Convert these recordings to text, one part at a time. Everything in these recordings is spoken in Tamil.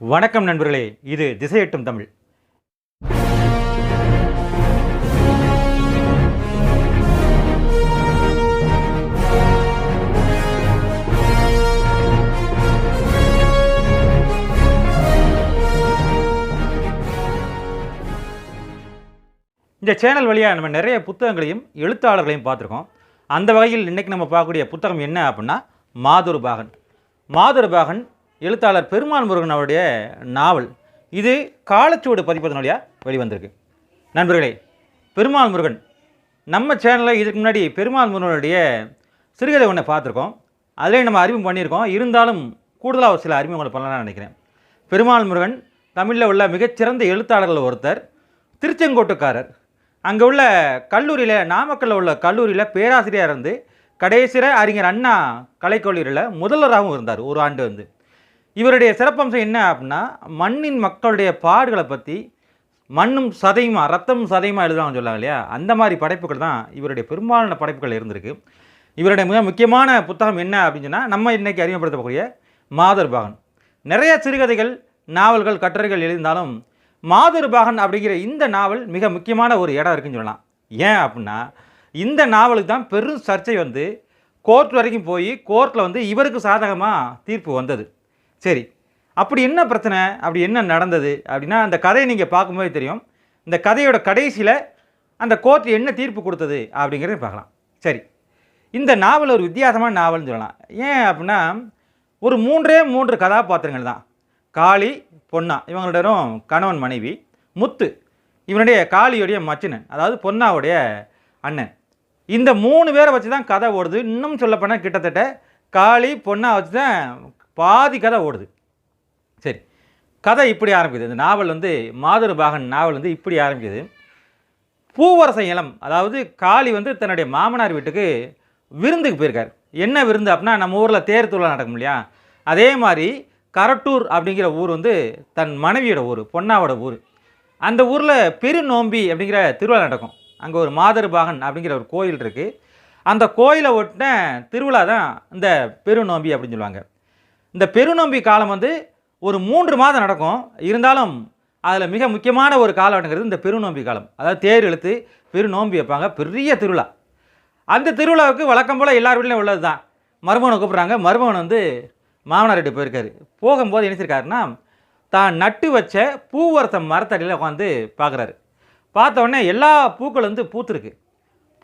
வணக்கம் நண்பர்களே இது திசையட்டும் தமிழ். இந்த சேனல் வழியாக நம்ம நிறைய புத்தகங்களையும் எழுத்தாளர்களையும் பார்த்துருக்கோம். அந்த வகையில் இன்றைக்கி நம்ம பார்க்கக்கூடிய புத்தகம் என்ன அப்படின்னா மாதுரு பாகன் மாதுரு பாகன் எழுத்தாளர் பெருமாள் முருகன் அவருடைய நாவல். இது காலச்சுவடு பதிப்பதன் வழியாக வெளிவந்திருக்கு. நண்பர்களே பெருமாள் முருகன். நம்ம சேனலில் இதுக்கு முன்னாடி பெருமாள் முருகனுடைய சிறுகதை ஒன்றை பார்த்துருக்கோம். அதிலே நம்ம அறிமுகம் பண்ணியிருக்கோம். இருந்தாலும் கூடுதலாக ஒரு சில அறிமுகங்களை பண்ணலாம்னு நினைக்கிறேன். பெருமாள் முருகன் தமிழில் உள்ள மிகச்சிறந்த எழுத்தாளர்கள் ஒருத்தர் திருச்செங்கோட்டுக்காரர். அங்கே உள்ள கல்லூரியில் நாமக்கல்லில் உள்ள கல்லூரியில் பேராசிரியர் இருந்து கடைசியில் அறிஞர் அண்ணா கலைக்கல்லூரியில் முதல்வராகவும் இருந்தார் ஒரு ஆண்டு வந்து. இவருடைய சிறப்பம்சம் என்ன அப்படின்னா மண்ணின் மக்களுடைய பாடுகளை பற்றி மண்ணும் சதையுமா ரத்தமும் சதையுமா எழுதுறாங்கன்னு சொல்லாங்க இல்லையா? அந்த மாதிரி படைப்புகள் தான் இவருடைய பெரும்பாலான படைப்புகள் இருந்திருக்கு. இவருடைய மிக முக்கியமான புத்தகம் என்ன அப்படின்னு சொன்னால் நம்ம இன்றைக்கி அறிமுகப்படுத்தக்கூடிய மாதர் பாகன். நிறைய சிறுகதைகள் நாவல்கள் கட்டுரைகள் எழுந்தாலும் மாதர் பாகன் அப்படிங்கிற இந்த நாவல் மிக முக்கியமான ஒரு இடம் இருக்குன்னு சொல்லலாம். ஏன் அப்படின்னா இந்த நாவலுக்கு தான் பெரும் சர்ச்சை வந்து கோர்ட் வரைக்கும் போய் கோர்ட்டில் வந்து இவருக்கு சாதகமாக தீர்ப்பு வந்தது. சரி அப்படி என்ன பிரச்சனை? அப்படி என்ன நடந்தது? அப்படின்னா அந்த கதையை நீங்கள் பார்க்கும்போது தெரியும். இந்த கதையோட கடைசியில் அந்த கோர்ட் என்ன தீர்ப்பு கொடுத்தது? அப்படிங்கிறத பார்க்கலாம். சரி இந்த நாவல் ஒரு வித்தியாசமான நாவல்னு சொல்லலாம். ஏன் அப்படின்னா ஒரு மூன்றே மூன்று கதாபாத்திரங்கள் தான். காளி பொன்னா இவங்களிடம் கணவன் மனைவி முத்து இவனுடைய காளியுடைய மச்சினன் அதாவது பொன்னாவுடைய அண்ணன். இந்த மூணு பேரை வச்சு தான் கதை ஓடுது. இன்னும் சொல்லப்போனால் கிட்டத்தட்ட காளி பொன்னா வச்சு தான் பாதி கதை ஓடுது. சரி கதை இப்படி ஆரம்பிக்குது. இந்த நாவல் வந்து மாதுருபாகன் நாவல் வந்து இப்படி ஆரம்பிக்குது. பூவரச இளம் அதாவது காளி வந்து தன்னுடைய மாமனார் வீட்டுக்கு விருந்துக்கு போயிருக்கார். என்ன விருந்து அப்படின்னா நம்ம ஊரில் தேர் திருவிழா நடக்கும் இல்லையா? அதே மாதிரி கரட்டூர் அப்படிங்கிற ஊர் வந்து தன் மனைவியோட ஊர் பொன்னாவோட ஊர். அந்த ஊரில் பெருநோம்பி அப்படிங்கிற திருவிழா நடக்கும். அங்கே ஒரு மாதர்பாகன் அப்படிங்கிற ஒரு கோயில் இருக்குது அந்த கோயிலை ஒட்டின திருவிழா தான் இந்த பெருநோம்பி அப்படின்னு சொல்லுவாங்க. இந்த பெருநோம்பி காலம் வந்து ஒரு மூன்று மாதம் நடக்கும். இருந்தாலும் அதில் மிக முக்கியமான ஒரு காலம்ங்கிறது இந்த பெருநோம்பி காலம். அதாவது தேர் இழுத்து பெருநோம்பி வைப்பாங்க. பெரிய திருவிழா. அந்த திருவிழாவுக்கு வழக்கம் போல் எல்லார் வீட்லையும் உள்ளது தான் மருமகனை கூப்பிட்றாங்க. மருமகன் வந்து மாமனார் வீட்டு போயிருக்காரு. போகும்போது நினைச்சிருக்காருன்னா தான் நட்டு வச்ச பூவரச மரத்தடியில் உட்காந்து பார்க்குறாரு பார்த்த உடனே எல்லா பூக்கள் வந்து பூத்துருக்கு.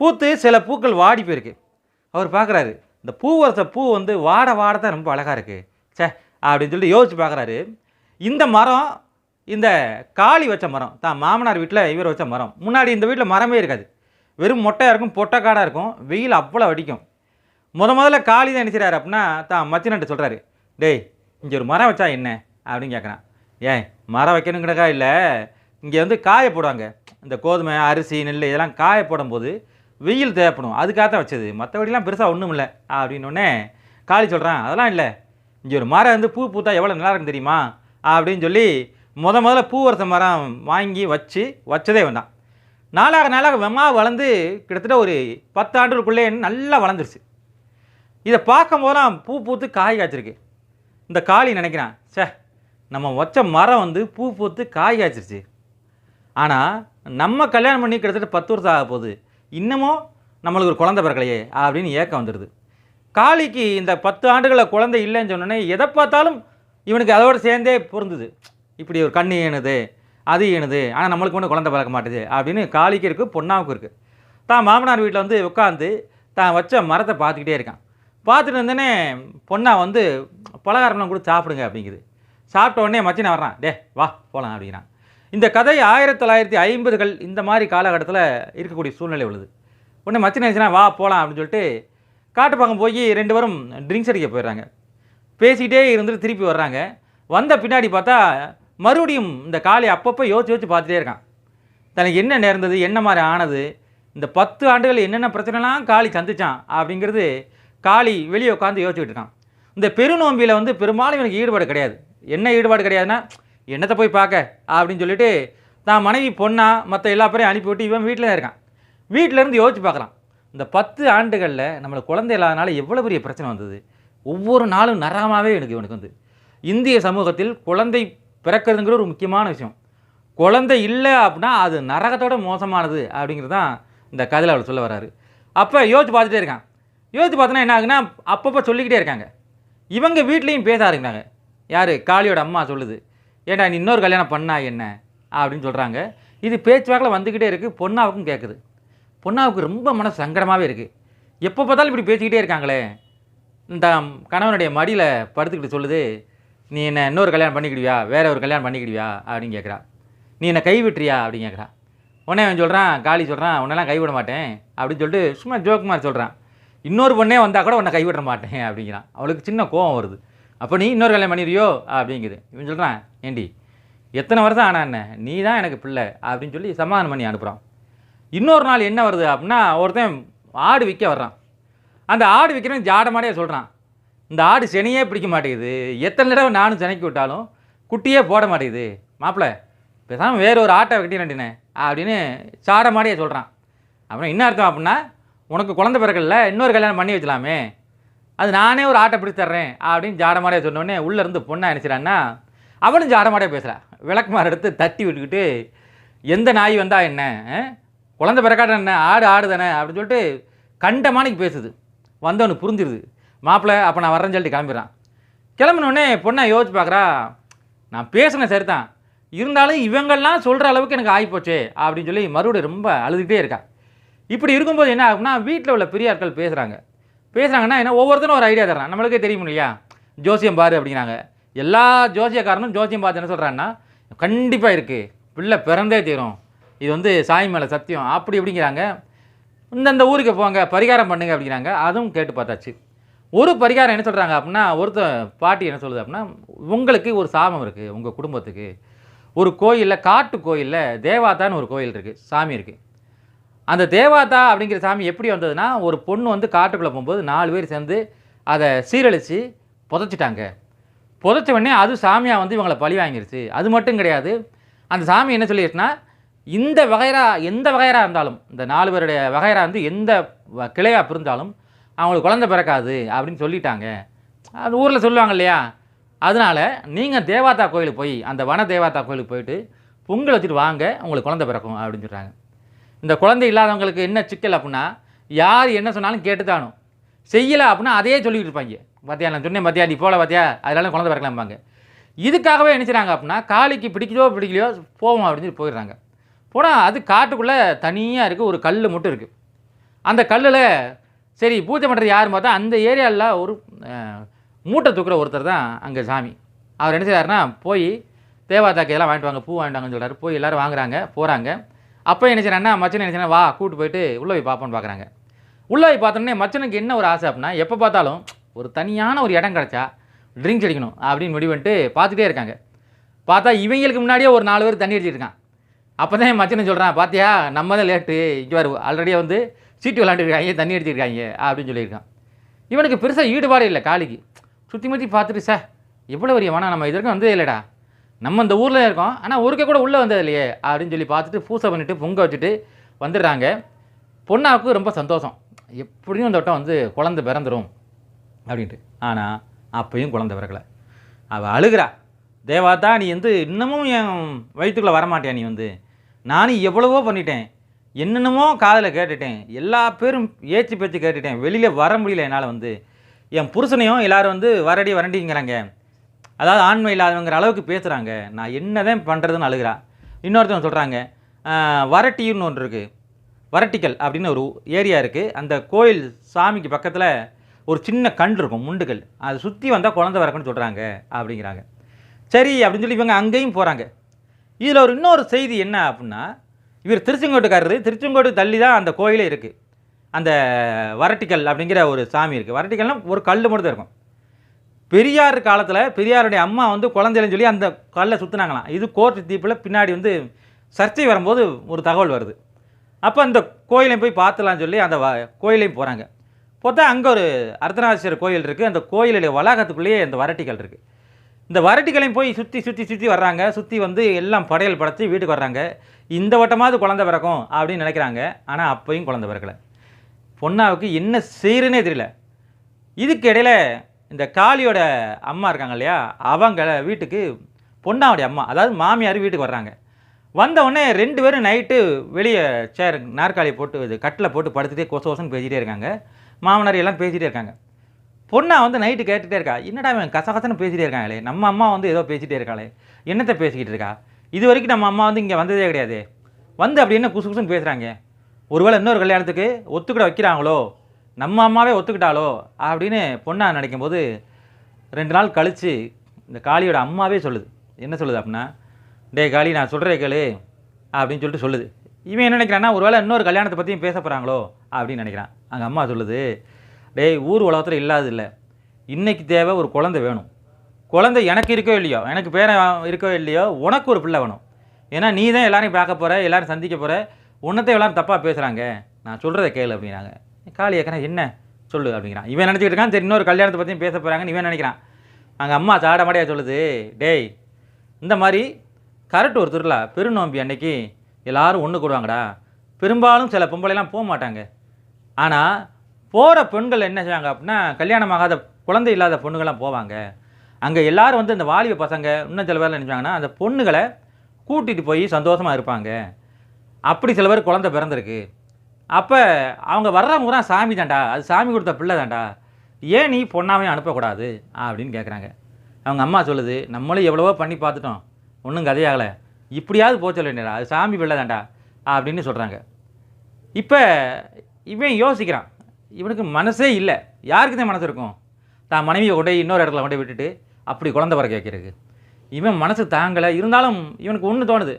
பூத்து சில பூக்கள் வாடி போயிருக்கு. அவர் பார்க்குறாரு இந்த பூவரச பூ வந்து வாட வாட தான் ரொம்ப அழகாக இருக்குது ச்சே அப்படின்னு சொல்லிட்டு யோசிச்சு பார்க்குறாரு இந்த மரம் இந்த காளி வச்ச மரம் தான் மாமனார் வீட்டில் இவர் வச்ச மரம் முன்னாடி இந்த வீட்டில் மரமே இருக்காது. வெறும் மொட்டையாக இருக்கும் பொட்டைக்காடாக இருக்கும் வெயில் அவ்வளோ அடிக்கும். முத முதல்ல காளி தான் நினைச்சிறாரு அப்படின்னா தான் மச்சினன்ட்டு சொல்கிறாரு டேய் இங்கே ஒரு மரம் வச்சா என்ன? அப்படின்னு கேட்குறான் ஏன் மரம் வைக்கணுங்கிறக்கா இல்லை. இங்கே வந்து காய போடுவாங்க. இந்த கோதுமை அரிசி நெல் இதெல்லாம் காய போடும்போது வெயில் தேவைப்படும். அதுக்காக தான் வச்சது. மற்றபடிலாம் பெருசாக ஒன்றும் இல்லை அப்படின்னோடனே காளி சொல்கிறான் அதெல்லாம் இல்லை. இங்கே ஒரு மரம் வந்து பூ பூத்தா எவ்வளோ நல்லா இருக்கும் தெரியுமா? அப்படின்னு சொல்லி முத முதல்ல பூ பூவரச மரம் வாங்கி வச்சு வச்சதே வேண்டாம் நாளாக நாளாக வெம்மா வளர்ந்து கிட்டத்தட்ட ஒரு பத்து ஆண்டுகளுக்குள்ளே நல்லா வளர்ந்துருச்சு. இதை பார்க்கும் போதெல்லாம் பூ பூத்து காய் காய்ச்சிருக்கு. இந்த காளி நினைக்கிறான் ச்சே நம்ம வச்ச மரம் வந்து பூ பூத்து காய் காய்ச்சிருச்சு. ஆனால் நம்ம கல்யாணம் பண்ணி கிட்டத்தட்ட பத்து வருஷம் ஆக போகுது. இன்னமும் நம்மளுக்கு ஒரு குழந்தை பிறக்கலையே அப்படின்னு ஏக்கம் வந்துடுது. காளிக்கு இந்த பத்து ஆண்டுகளில் குழந்தை இல்லைன்னு சொன்னோன்னே எதை பார்த்தாலும் இவனுக்கு அதோடு சேர்ந்தே பொருந்துது. இப்படி ஒரு கண்ணு ஏணுது அது ஏணுது ஆனால் நம்மளுக்கு ஒன்றும் குழந்தை பிறக்க மாட்டுது அப்படின்னு காளிக்கு இருக்குது பொண்ணாவுக்கு இருக்குது தான் மாமனார் வீட்டில் வந்து உட்காந்து தான் வச்ச மரத்தை பார்த்துக்கிட்டே இருக்கான். பார்த்துட்டு இருந்தோடனே பொண்ணா வந்து பலகாரம்லாம் கூட சாப்பிடுங்க அப்படிங்குது. சாப்பிட்ட உடனே மச்சினை வர்றான் டே வா போகலாம் அப்படிங்கிறான். இந்த கதை ஆயிரத்தி தொள்ளாயிரத்தி ஐம்பதுகள் இந்த மாதிரி காலகட்டத்தில் இருக்கக்கூடிய சூழ்நிலை உள்ளது. உடனே மச்சினை நினச்சினா வா போகலாம் அப்படின்னு சொல்லிட்டு காட்டு பக்கம் போய் ரெண்டு பேரும் ட்ரிங்க்ஸ் அடிக்க போயிடுறாங்க. பேசிக்கிட்டே இருந்துட்டு திருப்பி வர்றாங்க. வந்த பின்னாடி பார்த்தா மறுபடியும் இந்த காளி அப்பப்போ யோசிச்சு யோசிச்சு பார்த்துட்டே இருக்கான். தனக்கு என்ன நேர்ந்தது என்ன மாதிரி ஆனது இந்த பத்து ஆண்டுகள் என்னென்ன பிரச்சனைலாம் காளி சந்திச்சான் அப்படிங்கிறது காளி வெளியே உட்காந்து யோசிச்சுக்கிட்டு இருக்கான். இந்த பெருநோம்பியில் வந்து பெரும்பாலும் இவனுக்கு ஈடுபாடு கிடையாது. என்ன ஈடுபாடு கிடையாதுன்னா என்னத்தை போய் பார்க்க அப்படின்னு சொல்லிட்டு தான் மனைவி பொண்ணா மற்ற எல்லா பேரையும் அனுப்பிவிட்டு இவன் வீட்டில் தான் இருக்கான். வீட்டில் இருந்து யோசிச்சு பார்க்குறான். இந்த பத்து ஆண்டுகளில் நம்மளை குழந்தை இல்லாதனால எவ்வளோ பெரிய பிரச்சனை வந்தது? ஒவ்வொரு நாளும் நரகமாகவே எனக்கு இவனுக்கு வந்து. இந்திய சமூகத்தில் குழந்தை பிறக்கிறதுங்கிற ஒரு முக்கியமான விஷயம். குழந்தை இல்லை அப்படின்னா அது நரகத்தோட மோசமானது அப்படிங்கிறது தான் இந்த கதையில் அவர் சொல்ல வர்றாரு. அப்போ யோசிச்சு பார்த்துட்டே இருக்கான். யோசிச்சு பார்த்தோன்னா என்ன ஆகுன்னா அப்பப்போ சொல்லிக்கிட்டே இருக்காங்க. இவங்க வீட்லேயும் பேச ஆரம்பிக்கிறாங்க யார்? காளியோட அம்மா சொல்லுது. ஏன்டா நீ இன்னொரு கல்யாணம் பண்ணா என்ன? அப்படின்னு சொல்கிறாங்க இது பேச்சுவாக்கில் வந்துக்கிட்டே இருக்குது பொண்ணாவுக்கும் கேட்குது பொண்ணாவுக்கு ரொம்ப மன சங்கடமாகவே இருக்குது எப்போ பார்த்தாலும் இப்படி பேசிக்கிட்டே இருக்காங்களே. இந்த கணவனுடைய மடியில் படுத்துக்கிட்டு சொல்லுது நீ என்னை இன்னொரு கல்யாணம் பண்ணிக்கிடுவியா? வேற ஒரு கல்யாணம் பண்ணிக்கிடுவியா? அப்படின்னு கேட்குறா நீ என்னை கைவிட்டுறியா? அப்படின்னு கேட்குறா உடனே அவன் சொல்கிறான் காலி சொல்கிறான் உன்னெல்லாம் கைவிட மாட்டேன். அப்படின்னு சொல்லிட்டு சும்மா ஜோக் மாதிரி சொல்கிறான் இன்னொரு பொண்ணே வந்தால் கூட உன்னை கைவிட மாட்டேன். அப்படிங்கிறான். அவளுக்கு சின்ன கோவம் வருது. அப்போ நீ இன்னொரு கல்யாணம் பண்ணிடுறியோ அப்படிங்குது. இவன் சொல்கிறான் ஏண்டி எத்தனை வருஷம் ஆனா என்ன? நீ தான் எனக்கு பிள்ளை. அப்படின்னு சொல்லி சமாதானம் பண்ணி அனுப்புகிறான் இன்னொரு நாள் என்ன வருது அப்படின்னா ஒருத்தன் ஆடு விற்க வர்றான். அந்த ஆடு விற்கிறவன் ஜாடமாடியே சொல்கிறான் இந்த ஆடு செனியே பிடிக்க மாட்டேங்குது. எத்தனை தடவை நானும் செனைக்கு விட்டாலும் குட்டியே போட மாட்டேங்குது. மாப்பிள்ள பேசாமல் வேற ஒரு ஆட்டை கட்டினே அப்படின்னு சாடமாடியே சொல்கிறான் அப்புறம் என்ன அர்த்தம் அப்படின்னா உனக்கு குழந்தை பிறக்கல இன்னொரு கல்யாணம் பண்ணி வச்சலாமே. அது நானே ஒரு ஆட்டை பிடிச்சி தர்றேன் அப்படின்னு ஜாடமாடியே சொன்னோடனே உள்ளேருந்து இருந்து பொண்ணை நினச்சிடான்னா அவனும் ஜாடமாடியே பேசுகிறான் விளக்குமாறு எடுத்து தட்டி விட்டுக்கிட்டு எந்த நாய் வந்தால் என்ன? ஆ? குழந்தை பிறக்காட்ட என்ன? ஆடு ஆடு தானே அப்படின்னு சொல்லிட்டு கண்டமானிக்கு பேசுது. வந்தவனு புரிஞ்சிருது. மாப்பிள்ளை அப்போ நான் வரேன்னு சொல்லிட்டு கிளம்பிடுறான். கிளம்பினோடனே பொண்ணை யோசிச்சு பார்க்குறா நான் பேசினேன் சரி தான் இருந்தாலும் இவங்கெல்லாம் சொல்கிற அளவுக்கு எனக்கு ஆகிப்போச்சே அப்படின்னு சொல்லி மறுபடியும் ரொம்ப அழுதுகிட்டே இருக்கா. இப்படி இருக்கும்போது என்ன ஆகும்னா வீட்டில் உள்ள பெரியாட்கள் பேசுகிறாங்க பேசுகிறாங்கன்னா என்ன ஒவ்வொருத்தரும் ஒரு ஐடியா தர்றான். நம்மளுக்கே தெரியும் இல்லையா? ஜோசியம் பாரு அப்படிங்கிறாங்க எல்லா ஜோசியக்காரனும் ஜோசியம் பார்த்து என்ன சொல்கிறான்னா கண்டிப்பாக இருக்குது பிள்ளை பிறந்தே தீரும். இது வந்து சாய் மேலே சத்தியம். அப்படி இப்படிங்கிறாங்க இந்தந்த ஊருக்கு போங்க பரிகாரம் பண்ணுங்க அப்படிங்கிறாங்க. அதுவும் கேட்டு பார்த்தாச்சு. ஒரு பரிகாரம் என்ன சொல்கிறாங்க அப்படின்னா ஒருத்த பாட்டி என்ன சொல்லுது அப்படின்னா உங்களுக்கு ஒரு சாபம் இருக்குது உங்கள் குடும்பத்துக்கு. ஒரு கோயிலில் காட்டு கோயிலில் தேவாத்தான்னு ஒரு கோயில் இருக்குது சாமி இருக்குது அந்த தேவாத்தா அப்படிங்கிற சாமி எப்படி வந்ததுன்னா ஒரு பொண்ணு வந்து காட்டுக்குள்ளே போகும்போது நாலு பேர் சேர்ந்து அதை சீரழித்து புதைச்சிட்டாங்க. புதைச்ச உடனே அது சாமியாக வந்து இவங்களை பழி வாங்கிருச்சு. அது மட்டும் கிடையாது. அந்த சாமி என்ன சொல்லிடுச்சுன்னா இந்த வகைரா எந்த வகையராக இருந்தாலும் இந்த நாலு பேருடைய வகைரா வந்து எந்த வ- கிளையா பிரிந்தாலும் அவங்களுக்கு குழந்தை பிறக்காது அப்படின்னு சொல்லிட்டாங்க. அது ஊரில் சொல்லுவாங்க இல்லையா? அதனால் நீங்கள் தேவாத்தா கோயிலுக்கு போய் அந்த வன தேவாத்தா கோயிலுக்கு போயிட்டு பொங்கல் வச்சுட்டு வாங்க உங்களுக்கு குழந்தை பிறக்கும் அப்படின்னு சொல்கிறாங்க இந்த குழந்தை இல்லாதவங்களுக்கு என்ன சிக்கல் அப்படின்னா யார் என்ன சொன்னாலும் கேட்டுதானும் செய்யலை அப்படின்னா அதையே சொல்லிட்டு இருப்பாங்க. பார்த்தியா நான் சொன்னேன் பார்த்தியா நீ போகல பார்த்தியா அதனால குழந்தை பிறக்கலாம்பாங்க. இதுக்காகவே நினச்சிறாங்க அப்படின்னா காளிக்கு பிடிக்கலையோ பிடிக்கலையோ போவோம் அப்படின்னு சொல்லி போயிடுறாங்க. போனால் அது காட்டுக்குள்ளே தனியாக இருக்குது ஒரு கல் மட்டும் இருக்குது அந்த கல்லில் சரி பூஜை பண்ணுறது யார் பார்த்தா அந்த ஏரியாவில் ஒரு மூட்டை தூக்குற ஒருத்தர் தான் அங்கே சாமி. அவர் என்ன செய்கிறாருன்னா போய் தேவாதாக்கு இதெல்லாம் வாங்கிட்டு வாங்க பூ வாங்கிட்டு வாங்கன்னு சொல்கிறார் போய் எல்லாரும் வாங்குறாங்க போகிறாங்க அப்போ என்ன செய்றாருன்னா மச்சன் என்ன வா கூட்டு போயிட்டு உள்ளே போய் பார்ப்போன்னு பார்க்குறாங்க உள்ளே போய் பார்த்தோன்னே மச்சனுக்கு என்ன ஒரு ஆசை அப்படின்னா எப்போ பார்த்தாலும் ஒரு தனியான ஒரு இடம் கிடச்சா ட்ரிங்க்ஸ் அடிக்கணும் அப்படின்னு முடிவு பண்ணிட்டு பார்த்துட்டே இருக்காங்க. பார்த்தா இவங்களுக்கு முன்னாடியே ஒரு நாலு பேர் தண்ணி அடிச்சிருக்கான் அப்போ தான் என் மச்சனை சொல்கிறான் பார்த்தியா நம்ம தான் லேட்டு இங்கே வரும் ஆல்ரெடியே வந்து சீட்டு விளாண்டுருக்காங்க தண்ணி அடிச்சிருக்காங்க அப்படின்னு சொல்லியிருக்கான். இவனுக்கு பெருசாக ஈடுபாடு இல்லை காளிக்கு சுற்றி முற்றி பார்த்துட்டு சார் எவ்வளோ வரிய வேணாம் நம்ம இதற்கும் வந்ததே இல்லைடா. நம்ம இந்த ஊரில் இருக்கோம் ஆனால் ஊருக்கே கூட உள்ளே வந்தது இல்லையே அப்படின்னு சொல்லி பார்த்துட்டு பூசை பண்ணிட்டு பொங்க வச்சுட்டு வந்துடுறாங்க. பொண்ணாவுக்கு ரொம்ப சந்தோஷம். எப்படியும் அந்த வட்டம் வந்து குழந்தை பிறந்துடும் அப்படின்ட்டு. ஆனால் அப்பையும் குழந்தை பிறக்கலை. அவள் அழுகிறா. தேவாதா நீ வந்து இன்னமும் என் வயிற்றுக்குள்ளே வரமாட்டியா நீ வந்து? நானும் எவ்வளவோ பண்ணிட்டேன். என்னென்னமோ காதில் கேட்டுட்டேன். எல்லா பேரும் ஏச்சு பேச்சு கேட்டுட்டேன். வெளியில் வர முடியல என்னால் வந்து. என் புருஷனையும் எல்லாரும் வந்து வரடி வரண்டிங்கிறாங்க. அதாவது ஆண்மை இல்லாதவங்கிற அளவுக்கு பேசுகிறாங்க நான் என்னதான் பண்ணுறதுன்னு அழுகிறா. இன்னொருத்தவங்க சொல்கிறாங்க வரட்டின்னு ஒன்று இருக்குது வரட்டிக்கல் அப்படின்னு ஒரு ஏரியா இருக்குது அந்த கோயில் சாமிக்கு பக்கத்தில் ஒரு சின்ன கண் இருக்கும் முண்டுகள். அதை சுற்றி வந்தால் குழந்தை வரக்குன்னு சொல்கிறாங்க அப்படிங்கிறாங்க. சரி அப்படின்னு சொல்லி இவங்க அங்கேயும் போகிறாங்க இதில் ஒரு இன்னொரு செய்தி என்ன அப்படின்னா இவர் திருச்செங்கோட்டுக்காரரு திருச்செங்கோட்டு தள்ளி தான் அந்த கோயிலே இருக்குது அந்த வரட்டிக்கல் அப்படிங்கிற ஒரு சாமி இருக்குது வரட்டிக்கல்னால் ஒரு கல் மட்டும் தான் இருக்கும். பெரியார் காலத்தில் பெரியாருடைய அம்மா வந்து குழந்தைன்னு சொல்லி அந்த கல்லை சுற்றுனாங்களாம் இது கோர்ட் தீப்பில் பின்னாடி வந்து சர்ச்சை வரும்போது ஒரு தகவல் வருது. அப்போ அந்த கோயிலையும் போய் பார்த்துலான்னு சொல்லி அந்த வ- கோயிலையும் போகிறாங்க பார்த்தா அங்கே ஒரு அர்த்தநாதீஸ்வரர் கோயில் இருக்குது அந்த கோயிலுடைய வளாகத்துக்குள்ளேயே அந்த வரட்டிக்கல் இருக்குது இந்த வரட்டிகளையும் போய் சுற்றி சுற்றி சுற்றி வர்றாங்க. சுற்றி வந்து எல்லாம் படையல் படைச்சி வீட்டுக்கு வர்றாங்க. இந்த வட்டமாவது குழந்தை பிறக்கும் அப்படின்னு நினைக்கிறாங்க. ஆனால் அப்பையும் குழந்தை பிறக்கலை. பொண்ணாவுக்கு என்ன செய்கிறனே தெரியல. இதுக்கு இடையில இந்த காளியோட அம்மா இருக்காங்க இல்லையா? அவங்க வீட்டுக்கு பொண்ணாவுடைய அம்மா அதாவது மாமியார் வீட்டுக்கு வர்றாங்க. வந்த உடனே ரெண்டு பேரும் நைட்டு வெளியே சேர் நாற்காலி போட்டு இது கட்டில் போட்டு படுத்துகிட்டே கொச கொசன்னு பேசிகிட்டே இருக்காங்க. மாமனார் எல்லாம் பேசிகிட்டே இருக்காங்க. பொண்ணா வந்து நைட்டு கேட்டுகிட்டே இருக்கா. என்னடா இவன் கசகசன்னு பேசிகிட்டே இருக்காங்களே? நம்ம அம்மா வந்து ஏதோ பேசிகிட்டே இருக்காளே? என்னத்தை பேசிக்கிட்டு இருக்கா? இது வரைக்கும் நம்ம அம்மா வந்து இங்கே வந்ததே கிடையாது. வந்து அப்படி என்ன குசு குசுன்னு பேசுகிறாங்க ஒருவேளை இன்னொரு கல்யாணத்துக்கு ஒத்துக்கிட வைக்கிறாங்களோ? நம்ம அம்மாவே ஒத்துக்கிட்டாலோ அப்படின்னு பொண்ணா நினைக்கும் போது ரெண்டு நாள் கழித்து இந்த காளியோட அம்மாவே சொல்லுது. என்ன சொல்லுது அப்படின்னா டேய் காளி நான் சொல்கிறே கேளு அப்படின்னு சொல்லிட்டு சொல்லுது. இவன் என்ன நினைக்கிறான்னா ஒருவேளை இன்னொரு கல்யாணத்தை பற்றியும் பேச போகிறாங்களோ அப்படின்னு நினைக்கிறான். அங்கே அம்மா சொல்லுது டேய் ஊர் உலகத்தில் இல்லாது இல்லை இன்றைக்கி தேவை ஒரு குழந்தை வேணும். குழந்தை எனக்கு இருக்கோ இல்லையோ எனக்கு பேரன் இருக்கோ இல்லையோ உனக்கு ஒரு பிள்ளை வேணும். ஏன்னா நீ தான் எல்லோரையும் பார்க்க போகிற எல்லோரும் சந்திக்க போகிற உன்னத்தை எல்லாரும் தப்பாக பேசுகிறாங்க நான் சொல்கிறத கேளு அப்படிங்கிறாங்க. காளி ஏக்கனா என்ன? சொல்லு அப்படிங்கிறான். இவன் நினச்சிக்கிட்டு இருக்கான் சரி இன்னொரு கல்யாணத்தை பற்றியும் பேச போகிறாங்கன்னு இவன் நினைக்கிறான். அங்கே அம்மா சாடமாடியாக சொல்லுது. டேய் இந்த மாதிரி கரெக்ட் ஒரு திருவிழா பெருநோம்பி அன்னைக்கு எல்லோரும் ஒன்று கூடுவாங்கடா. பெரும்பாலும் சில பொம்பளைலாம் போக மாட்டாங்க. ஆனால் போகிற பெண்கள் என்ன செய்வாங்க அப்படின்னா கல்யாணம் ஆகாத குழந்தை இல்லாத பொண்ணுங்கள்லாம் போவாங்க. அங்கே எல்லாரும் வந்து இந்த வாலிப பசங்க இன்னும் சில பேர் நினைச்சாங்கன்னா அந்த பொண்ணுகளை கூட்டிகிட்டு போய் சந்தோஷமாக இருப்பாங்க. அப்படி சில பேர் குழந்தை பிறந்திருக்கு. அப்போ அவங்க வர்றவங்க தான் சாமி தாண்டா அது சாமி கொடுத்த பிள்ளை தாண்டா ஏன் நீ பொண்ணாவே அனுப்பக்கூடாது? அப்படின்னு கேட்குறாங்க அவங்க அம்மா சொல்லுது நம்மளும் எவ்வளவோ பண்ணி பார்த்துட்டோம். ஒன்றும் கதையாகலை. இப்படியாவது போக சொல்ல வேண்டியடா அது சாமி பிள்ளை தாண்டா அப்படின்னு சொல்கிறாங்க இப்போ இவன் யோசிக்கிறான். இவனுக்கு மனசே இல்லை. யாருக்கு தான் மனசு இருக்கும்? தான் மனைவியை கொண்டு இன்னொரு இடத்துல கொண்டு விட்டுட்டு அப்படி குழந்த பிறக்க வைக்கிறதுக்கு. இவன் மனசு தாங்கலை. இருந்தாலும் இவனுக்கு ஒன்று தோணுது.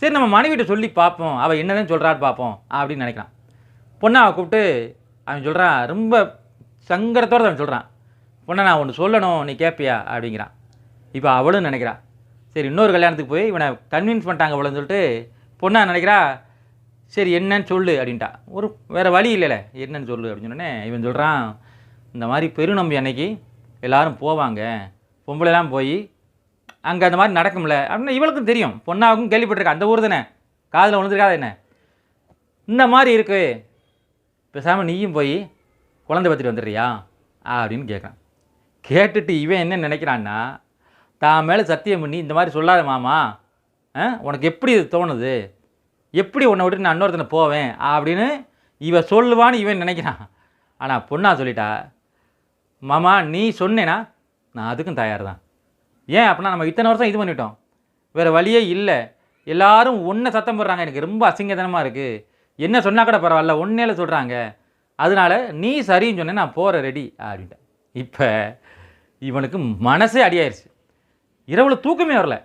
சரி நம்ம மனைவிட்ட சொல்லி பார்ப்போம். அவள் என்னதான் சொல்கிறான்னு பார்ப்போம் அப்படின்னு நினைக்கிறான். பொண்ணை அவன் கூப்பிட்டு அவன் சொல்கிறான் ரொம்ப சங்கடத்தோடு அவன் சொல்கிறான் பொண்ணை நான் ஒன்று சொல்லணும். நீ கேட்பியா அப்படிங்கிறான். இப்போ அவளும் நினைக்கிறா. சரி இன்னொரு கல்யாணத்துக்கு போய் இவனை கன்வின்ஸ் பண்ணிட்டாங்க அவளுன்னு சொல்லிட்டு பொண்ணா நினைக்கிறா சரி என்னன்னு சொல்லு அப்படின்ட்டா. ஒரு வேறு வழி இல்லைல்ல என்னன்னு சொல்லு அப்படின்னு சொன்னோடனே இவன் சொல்கிறான் இந்த மாதிரி பெருநம்பி அன்னைக்கு எல்லோரும் போவாங்க. பொம்பளைலாம் போய் அங்கே அந்த மாதிரி நடக்கும்ல. அப்படின்னா இவளுக்கும் தெரியும். பொண்ணாவுக்கும் கேள்விப்பட்டிருக்கா. அந்த ஊர் தானே. காதில் விழுந்துருக்காது என்ன? இந்த மாதிரி இருக்கு. பேசாமல் நீயும் போய் குழந்தை பற்றிட்டு வந்துடுறியா? அப்படின்னு கேட்குறான் கேட்டுட்டு இவன் என்ன நினைக்கிறான்னா தான் மேலே சத்தியம் பண்ணி இந்த மாதிரி சொல்லாத மாமா. ஆ, உனக்கு எப்படி இது தோணுது? எப்படி உன்னை விட்டு நான் இன்னொருத்தனை போவேன் அப்படின்னு இவன் சொல்லுவான்னு இவன் நினைக்கிறான். ஆனால் பொண்ணா சொல்லிட்டா மாமா நீ சொன்னேனா? நான் அதுக்கும் தயார் தான் ஏன் அப்படின்னா நம்ம இத்தனை வருஷம் இது பண்ணிட்டோம். வேறு வழியே இல்லை. எல்லாரும் ஒன்றை சத்தம் போடுறாங்க. எனக்கு ரொம்ப அசிங்கதனமாக இருக்குது என்ன சொன்னால் கூட பரவாயில்ல. ஒன்னேல சொல்கிறாங்க அதனால நீ சரின்னு சொன்னே நான் போகிற ரெடி அப்படின்ட்டேன் இப்போ இவனுக்கு மனசே அடியாயிருச்சு. இரவில் தூக்கமே வரல.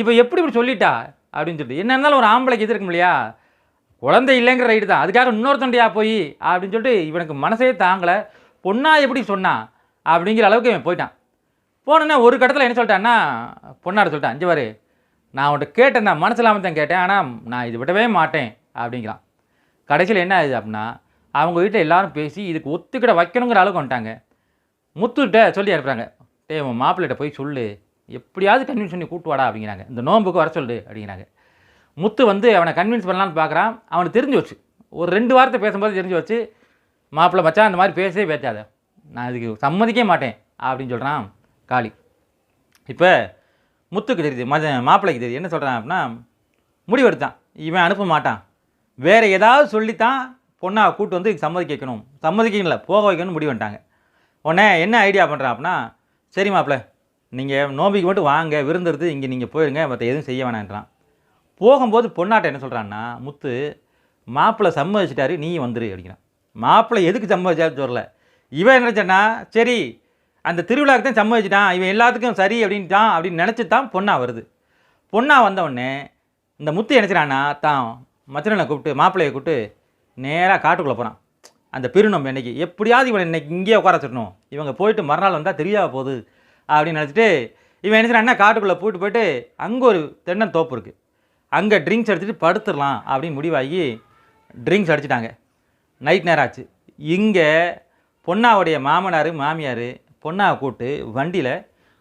இப்போ எப்படி இப்படி சொல்லிட்டா? அப்படின்னு சொல்லிட்டு என்ன இருந்தாலும் ஒரு ஆம்பளைக்கு இது இருக்கும் இல்லையா குழந்தை இல்லைங்கிற ரைடு தான். அதுக்காக இன்னொருத்தண்டியா போய் அப்படின்னு சொல்லிட்டு இவனுக்கு மனசே தாங்கலை. பொண்ணா எப்படி சொன்னா? அப்படிங்கிற அளவுக்கு இவன் போயிட்டான். போனோன்னே ஒரு கட்டத்தில் என்ன சொல்லிட்டான்னா பொண்ணாட சொல்லிட்டான் அஞ்சு பாரு நான் அவன்கிட்ட கேட்டேன் தான் மனசு இல்லாமல் தான் கேட்டேன் ஆனால் நான் இது விடவே மாட்டேன் அப்படிங்கிறான். கடைசியில் என்ன ஆகுது அப்படின்னா அவங்க வீட்டில் எல்லாரும் பேசி இதுக்கு ஒத்துக்கிட வைக்கணுங்கிற அளவுக்கு வந்துட்டாங்க. முத்துக்கிட்ட சொல்லி அனுப்புகிறாங்க டே உன் மாப்பிள்ளைகிட்ட போய் சொல்லு எப்படியாவது கன்வின்ஸ் பண்ணி கூட்டு வாடா அப்படிங்கிறாங்க. இந்த நோன்புக்கு வர சொல்லு அப்படிங்கிறாங்க. முத்து வந்து அவனை கன்வின்ஸ் பண்ணலான்னு பார்க்குறான். அவனுக்கு தெரிஞ்சு வச்சு ஒரு ரெண்டு வாரத்தை பேசும்போது தெரிஞ்சு வச்சு மாப்பிள்ளை மச்சான் அந்த மாதிரி பேசவே பேசாத. நான் இதுக்கு சம்மதிக்கவே மாட்டேன் அப்படின்னு சொல்கிறான் காளி. இப்போ முத்துக்கு தெரியுது மத மாப்பிள்ளைக்கு தெரியுது. என்ன சொல்கிறான் அப்படின்னா முடிவெடுத்தான். இவன் அனுப்ப மாட்டான். வேறு ஏதாவது சொல்லித்தான் பொண்ணை கூட்டு வந்து சம்மதிக்க வைக்கணும். சம்மதிக்கல போக வைக்கணும்னு முடிவு பண்ணிட்டாங்க. உடனே என்ன ஐடியா பண்ணுறான் அப்படின்னா சரி மாப்பிள்ள நீங்கள் நோம்பிக்கு மட்டும் வாங்க விருந்துறது இங்கே நீங்கள் போயிருங்க மற்ற எதுவும் செய்ய வேணான்றான் போகும்போது பொண்ணாட்ட என்ன சொல்கிறான்னா முத்து மாப்பிள்ளை சம்மதிச்சிட்டாரு நீ வந்துரு அப்படிங்கிறான். மாப்பிள்ளை எதுக்கு சம்மதிச்சாரு சொல்லல. இவன் நினச்சேன்னா சரி அந்த திருவிழாவுக்கு தான் சம்மதிச்சிட்டான் இவன் எல்லாத்துக்கும் சரி அப்படின்ட்டான் அப்படின்னு நினச்சி தான் பொண்ணா வருது. பொண்ணா வந்தவுடனே இந்த முத்து என்ன தான் மச்சனனை கூப்பிட்டு மாப்பிள்ளையை கூப்பிட்டு நேராக காட்டுக்குள்ளே போகிறான் அந்த பெருநம்பி இன்றைக்கி எப்படியாவது இவனை இன்னைக்கு இங்கேயே உட்கார வச்சிடணும். இவங்க போயிட்டு மறுநாள் வந்தால் தெரியாத போகுது அப்படின்னு நினச்சிட்டு இவன் என்ன செய்றான்னா காட்டுக்குள்ளே போயிட்டு போயிட்டு அங்கே ஒரு தென்னந்தோப்பு இருக்குது அங்கே ட்ரிங்க்ஸ் அடிச்சுட்டு படுத்துடலாம் அப்படின்னு முடிவாகி ட்ரிங்க்ஸ் அடிச்சிட்டாங்க. நைட் நேரம் ஆச்சு. இங்கே பொண்ணாவுடைய மாமனார் மாமியார் பொண்ணாவை கூப்பிட்டு வண்டியில்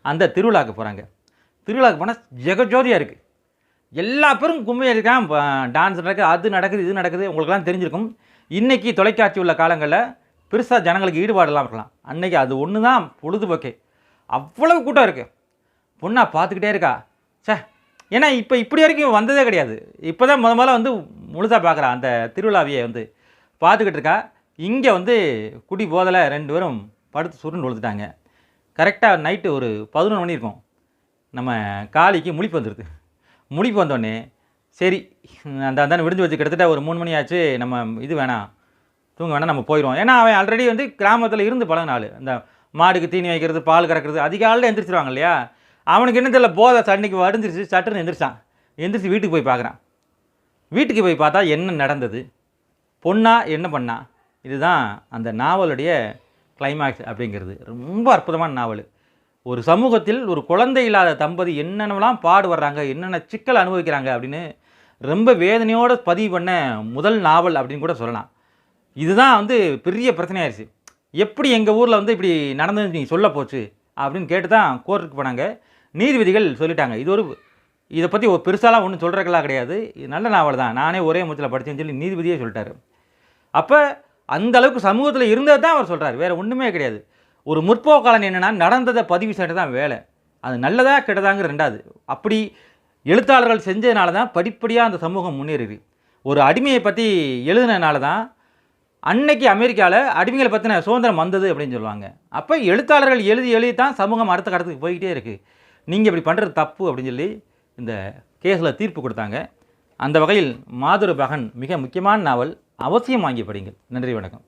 அந்த திருவிழாக்கு போகிறாங்க திருவிழாவுக்கு போனால் ஜெகஜோதியாக இருக்குது எல்லா பேரும் கும்மி இருக்கான். டான்ஸ் நடக்குது அது நடக்குது இது நடக்குது. உங்களுக்கெல்லாம் தெரிஞ்சிருக்கும். இன்றைக்கி தொலைக்காட்சி உள்ள காலங்களில் பெருசாக ஜனங்களுக்கு ஈடுபாடெல்லாம் இருக்கலாம். அன்னைக்கு அது ஒன்று தான் பொழுதுபோக்கே. அவ்வளவு கூட்டம் இருக்குது பொண்ணா பார்த்துக்கிட்டே இருக்கா. சே ஏன்னா இப்போ இப்படி வரைக்கும் வந்ததே கிடையாது. இப்போ தான் முத முதல்ல வந்து முழுசாக பார்க்குறான் அந்த திருவிழாவையை வந்து பார்த்துக்கிட்டு இருக்கா. இங்கே வந்து குடி போதலை ரெண்டு பேரும் படுத்து சுருண்டு விழுந்துட்டாங்க. கரெக்டாக நைட்டு ஒரு பதினொன்று மணி இருக்கும். நம்ம காளிக்கு முழிப்பு வந்துடுது முழிப்பு வந்தோடனே சரி அந்த அந்த விடிஞ்சு வச்சு கிட்டத்தட்ட ஒரு மூணு மணி ஆச்சு நம்ம இது வேணாம். தூங்க வேணாம் நம்ம போயிடுவோம். ஏன்னா அவன் ஆல்ரெடி வந்து கிராமத்தில் இருந்து பழக நாள் அந்த மாடுக்கு தீனி வைக்கிறது பால் கறக்கிறது அதிகாலையில் எந்திரிச்சிருவாங்க இல்லையா? அவனுக்கு என்ன தெரியல போதை சன்னைக்கு வடிஞ்சிருச்சு சட்டுன்னு எந்திரிச்சான். எந்திரிச்சு வீட்டுக்கு போய் பார்க்குறான். வீட்டுக்கு போய் பார்த்தா என்ன நடந்தது? பொண்ணா என்ன பண்ணா? இதுதான் அந்த நாவலுடைய கிளைமேக்ஸ் அப்படிங்கிறது. ரொம்ப அற்புதமான நாவல். ஒரு சமூகத்தில் ஒரு குழந்தை இல்லாத தம்பதி என்னென்னலாம் பாடுபடுறாங்க என்னென்ன சிக்கல் அனுபவிக்கிறாங்க அப்படின்னு ரொம்ப வேதனையோடு பதிவு பண்ண முதல் நாவல் அப்படின்னு கூட சொல்லலாம். இதுதான் வந்து பெரிய பிரச்சனையாயிருச்சு. எப்படி எங்கள் ஊரில் வந்து இப்படி நடந்ததுன்னு நீங்கள் சொல்ல போச்சு? அப்படின்னு கேட்டு தான் கோர்ட்டுக்கு போனாங்க. நீதிபதிகள் சொல்லிட்டாங்க. இது ஒரு இதை பற்றி ஒரு பெருசாலாம் ஒன்றும் சொல்கிறக்கெல்லாம் கிடையாது. இது நல்ல நாவல் தான். நானே ஒரே மூச்சில் படித்தேன்னு சொல்லி நீதிபதியே சொல்லிட்டாரு. அப்போ அந்த அளவுக்கு சமூகத்தில் இருந்தது தான் அவர் சொல்கிறார் வேறு ஒன்றுமே கிடையாது. ஒரு முற்போக்காளன் என்னென்னா நடந்ததை பதிவு செய்கிறது தான் வேலை. அது நல்லதாக கெட்டதாங்க ரெண்டாவது. அப்படி எழுத்தாளர்கள் செஞ்சதுனால தான் படிப்படியாக அந்த சமூகம் முன்னேறிது ஒரு அடிமையை பற்றி எழுதுனதுனால தான் அன்னைக்கு அமெரிக்காவில் அடிமைகளை பற்றின சுதந்திரம் வந்தது அப்படின்னு சொல்லுவாங்க. அப்போ எழுத்தாளர்கள் எழுதி எழுதி தான் சமூகம் அடுத்த கடத்துக்கு போய்கிட்டே இருக்குது நீங்கள் இப்படி பண்ணுறது தப்பு அப்படின்னு சொல்லி இந்த கேஸில் தீர்ப்பு கொடுத்தாங்க. அந்த வகையில் மாதுரு பகன் மிக முக்கியமான நாவல் அவசியம் வாங்கி படிங்கள். நன்றி வணக்கம்.